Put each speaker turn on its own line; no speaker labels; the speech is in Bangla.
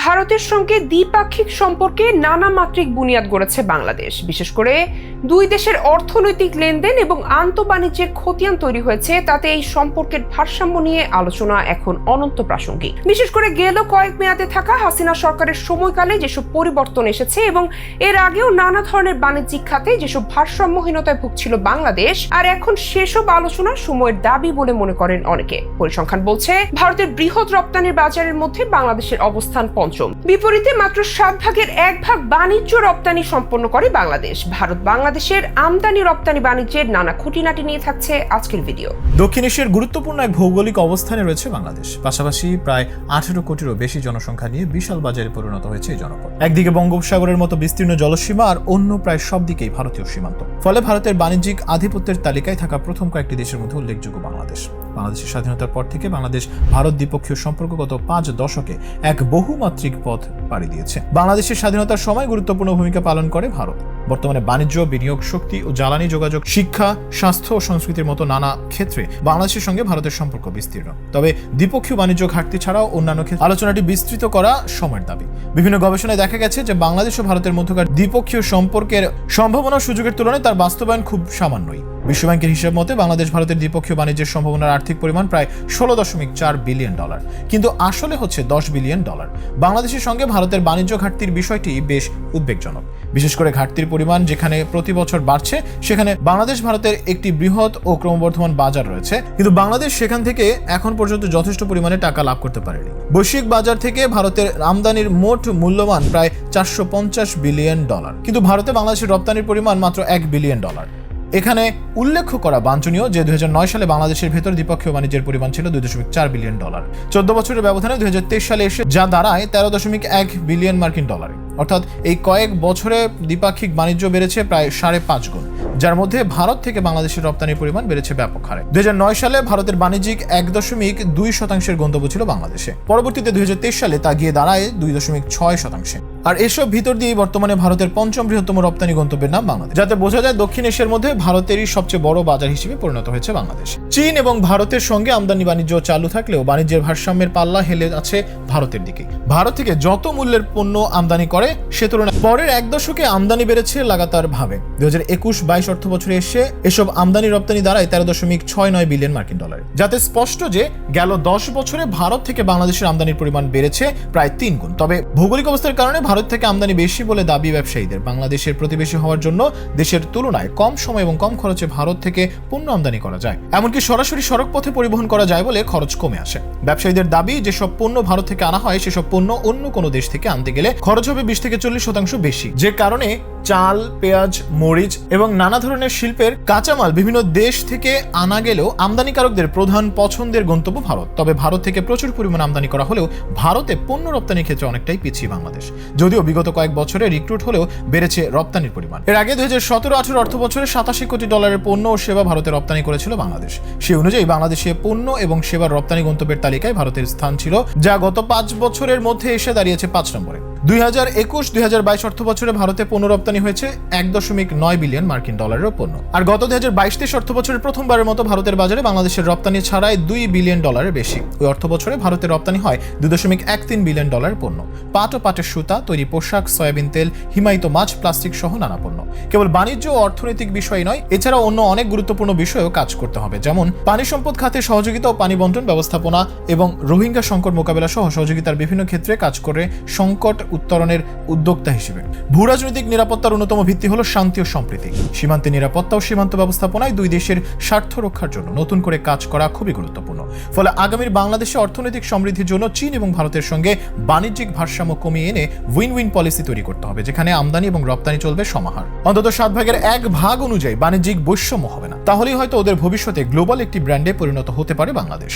ভারতের সঙ্গে দ্বিপাক্ষিক সম্পর্কে নানা মাত্রিক বুনিয়াদ গড়েছে বাংলাদেশ। বিশেষ করে দুই দেশের অর্থনৈতিক লেনদেন এবং আন্তঃবাণিজ্যের খতিয়ান তৈরি হয়েছে, তাতে এই সম্পর্কের ভারসাম্য নিয়ে আলোচনা এখন অনন্ত প্রাসঙ্গিক। বিশেষ করে গেল কয়েক মেয়াদে থাকা হাসিনা সরকারের সময়কালে যেসব পরিবর্তন এসেছে এবং এর আগেও নানা ধরনের বাণিজ্যিক খাতে যেসব ভারসাম্যহীনতায় ভুগছিল বাংলাদেশ, আর এখন সেসব আলোচনা সময়ের দাবি বলে মনে করেন অনেকে। পরিসংখ্যান বলছে, ভারতের বৃহৎ রপ্তানির বাজারের মধ্যে বাংলাদেশের অবস্থান পঞ্চম। বিপরীতে মাত্র সাত ভাগের এক ভাগ বাণিজ্য রপ্তানি সম্পন্ন করে বাংলাদেশ। ভারত বাংলাদেশের আমদানি রপ্তানি বাণিজ্যের নানা খুঁটিনাটি নিয়ে থাকছে আজকের ভিডিও।
দক্ষিণ এশিয়ার গুরুত্বপূর্ণ এক ভৌগোলিক অবস্থানে রয়েছে বাংলাদেশ। পাশাপাশি প্রায় আঠেরো কোটিরও বেশি জনসংখ্যা নিয়ে বিশাল বাজারে পরিণত হয়েছে এই জনপদ। একদিকে বঙ্গোপসাগরের মতো বিস্তীর্ণ জলসীমা আর অন্য প্রায় সব দিকেই ভারতীয় সীমান্ত। ফলে ভারতের বাণিজ্যিক আধিপত্যের তালিকায় থাকা প্রথম কয়েকটি দেশের মধ্যে উল্লেখযোগ্য বাংলাদেশ। বাংলাদেশের স্বাধীনতার পর থেকে বাংলাদেশ ভারত দ্বিপক্ষীয় সম্পর্ক গত পাঁচ দশকে এক বহুমাত্রিক পথ পাড়ি দিয়েছে। বাংলাদেশের স্বাধীনতার সময় গুরুত্বপূর্ণ ভূমিকা পালন করে ভারত। বর্তমানে বাণিজ্য, বিনিয়োগ, শক্তি ও জ্বালানি যোগাযোগ, শিক্ষা, স্বাস্থ্য ও সংস্কৃতির মতো নানা ক্ষেত্রে বাংলাদেশের সঙ্গে ভারতের সম্পর্ক বিস্তীর্ণ। তবে দ্বিপক্ষীয় বাণিজ্য ঘাটতি ছাড়াও অন্যান্য ক্ষেত্রে আলোচনাটি বিস্তৃত করা সময়ের দাবি। বিভিন্ন গবেষণায় দেখা গেছে যে বাংলাদেশ ও ভারতের মধ্যকার দ্বিপক্ষীয় সম্পর্কের সম্ভাবনা সুযোগের তুলনায় তার বাস্তবায়ন খুব সামান্যই। বিশ্বব্যাংকের হিসাব মতে বাংলাদেশ ভারতের দ্বিপক্ষীয় বাণিজ্যের সম্ভাবনার আর্থিক পরিমাণ প্রায় ষোলো দশমিক চার বিলিয়ন ডলার। কিন্তু আসলে হচ্ছে দশ বিলিয়ন ডলার। বাংলাদেশের সঙ্গে ভারতের বাণিজ্য ঘাটতির বিষয়টি বেশ উদ্বেগজনক। বিশেষ করে ঘাটতির পরিমাণ যেখানে প্রতি বছর বাড়ছে, সেখানে বাংলাদেশ ভারতের একটি বৃহৎ ও ক্রমবর্ধমান বাজার রয়েছে। কিন্তু বাংলাদেশ সেখান থেকে এখন পর্যন্ত যথেষ্ট পরিমাণে টাকা লাভ করতে পারেনি। বৈশ্বিক বাজার থেকে ভারতের আমদানির মোট মূল্যমান প্রায় চারশো পঞ্চাশ বিলিয়ন ডলার। কিন্তু ভারতে বাংলাদেশের রপ্তানির পরিমাণ মাত্র এক বিলিয়ন ডলার। এখানে উল্লেখ করা বাঞ্ছনীয় যে দুই হাজার নয় সালে বাংলাদেশের ভেতর দ্বিপক্ষীয় বাণিজ্যের পরিমাণ ছিল দুই দশমিক চার বিলিয়ন ডলার। চোদ্দ বছরের ব্যবধানে দুই সালে এসে যা দাঁড়ায় তেরো দশমিক এক বিলিয়ন মার্কিন ডলারে। অর্থাৎ এই কয়েক বছরে দ্বিপাক্ষিক বাণিজ্য বেড়েছে প্রায় সাড়ে পাঁচ গুণ, যার মধ্যে ভারত থেকে বাংলাদেশের রপ্তানির পরিমাণ বেড়েছে ব্যাপক হারে। দুই হাজার নয় সালে ভারতের বাণিজ্যিক এক দশমিক দুই শতাংশের গন্তব্য ছিল বাংলাদেশে। পরবর্তীতে দুই হাজার তেইশ সালে তা গিয়ে দাঁড়ায় দুই দশমিক ছয় শতাংশে। আর এসব ভিতর দিয়েই বর্তমানে ভারতের পঞ্চম বৃহত্তম রপ্তানি গন্তব্যের নাম বাংলাদেশ। যাতে বোঝা যায়, দক্ষিণ এশিয়ার মধ্যে ভারতেরই সবচেয়ে বড় বাজার হিসেবে পরিণত হয়েছে বাংলাদেশ। চীন এবং ভারতের সঙ্গে আমদানি বাণিজ্য চালু থাকলেও বাণিজ্যের ভারসাম্যের পাল্লা হেলে আছে ভারতের দিকে। ভারত থেকে যত মূল্যের পণ্য আমদানি করে, সে তুলনায় পরের এক দশকে আমদানি বেড়েছে লাগাতার ভাবে। দুই হাজার একুশ বাইশ অর্থ বছরে এসে এসব আমদানি রপ্তানি দাঁড়ায় তেরো দশমিক ছয় নয় বিলিয়ন মার্কিন ডলার। যাতে স্পষ্ট যে গেল দশ বছরে ভারত থেকে বাংলাদেশের আমদানির পরিমাণ বেড়েছে প্রায় তিন গুণ। তবে ভৌগোলিক অবস্থার কারণে ভারত থেকে আমদানি বেশি বলে দাবি ব্যবসায়ীদের। বাংলাদেশের প্রতিবেশী হওয়ার জন্য দেশের তুলনায় কম সময় এবং কম খরচে ভারত থেকে পণ্য আমদানি করা যায়। এমনকি সরাসরি সড়ক পথে পরিবহন করা যায় বলে খরচ কমে আসে। ব্যবসায়ীদের দাবি, যেসব পণ্য ভারত থেকে আনা হয়, সেসব পণ্য অন্য কোনো দেশ থেকে আনতে গেলে খরচ হবে বিশ থেকে চল্লিশ শতাংশ বেশি। যে কারণে চাল, পেঁয়াজ, মরিচ এবং নানা ধরনের শিল্পের কাঁচামাল বিভিন্ন দেশ থেকে আনা গেলেও আমদানিকারকদের প্রধান পছন্দের গন্তব্য ভারত। তবে ভারত থেকে প্রচুর পরিমাণ আমদানি করা হলেও ভারতে পণ্য রপ্তানির ক্ষেত্রে অনেকটাই পিছিয়ে বাংলাদেশ। যদিও বিগত কয়েক বছরে রিক্রুট হলেও বেড়েছে রপ্তানির পরিমাণ। এর আগে দুই হাজার সতেরো আঠারো অর্থ বছরে সাতাশি কোটি ডলারের পণ্য ও সেবা ভারতে রপ্তানি করেছিল বাংলাদেশ। সেই অনুযায়ী বাংলাদেশে পণ্য এবং সেবার রপ্তানি গন্তব্যের তালিকায় ভারতের স্থান ছিল, যা গত পাঁচ বছরের মধ্যে এসে দাঁড়িয়েছে পাঁচ নম্বরে। দুই হাজার একুশ, দুই হাজার বাইশ অর্থ বছরে ভারতে পণ্য রপ্তানি হয়েছে এক দশমিক নয় বিলিয়ন মার্কিন ডলারের পণ্য। আর গত দুই হাজার বাইশ তেইশ অর্থ বছরের প্রথমবারের মতো ভারতের বাজারে বাংলাদেশের রপ্তানি ছাড়াই দুই বিলিয়ন ডলারের বেশি। ওই অর্থ বছরে ভারতের রপ্তানি হয় দুই দশমিক এক তিন বিলিয়ন ডলার পণ্য। পাট ও পাটের সুতা, তৈরি পোশাক, সয়াবিন তেল, হিমায়িত মাছ, প্লাস্টিক সহ নানা পণ্য। কেবল বাণিজ্য ও অর্থনৈতিক বিষয় নয়, এছাড়াও অন্য অনেক গুরুত্বপূর্ণ বিষয়েও কাজ করতে হবে, যেমন পানি সম্পদ খাতে সহযোগিতা ও পানি বন্টন ব্যবস্থাপনা এবং রোহিঙ্গা সংকট মোকাবেলা সহ সহযোগিতার বিভিন্ন ক্ষেত্রে কাজ করে সংকট উত্তরণের উদ্যোক্তা হিসেবে। ভূ রাজনৈতিক নিরাপত্তার অন্যতম ভিত্তি হল শান্তি ও সম্প্রীতি। সীমান্তে নিরাপত্তা ও সীমান্ত ব্যবস্থাপনায় দুই দেশের স্বার্থ রক্ষার জন্য নতুন করে কাজ করা খুবই গুরুত্বপূর্ণ। ফলে আগামীর বাংলাদেশে অর্থনৈতিক সমৃদ্ধির জন্য চীন এবং ভারতের সঙ্গে বাণিজ্যিক ভারসাম্য কমিয়ে এনে উইন উইন পলিসি তৈরি করতে হবে, যেখানে আমদানি এবং রপ্তানি চলবে সমাহার। অন্তত সাত ভাগের এক ভাগ অনুযায়ী বাণিজ্যিক বৈষম্য হবে না। তাহলেই হয়তো ওদের ভবিষ্যতে গ্লোবাল একটি ব্র্যান্ডে পরিণত হতে পারে বাংলাদেশ।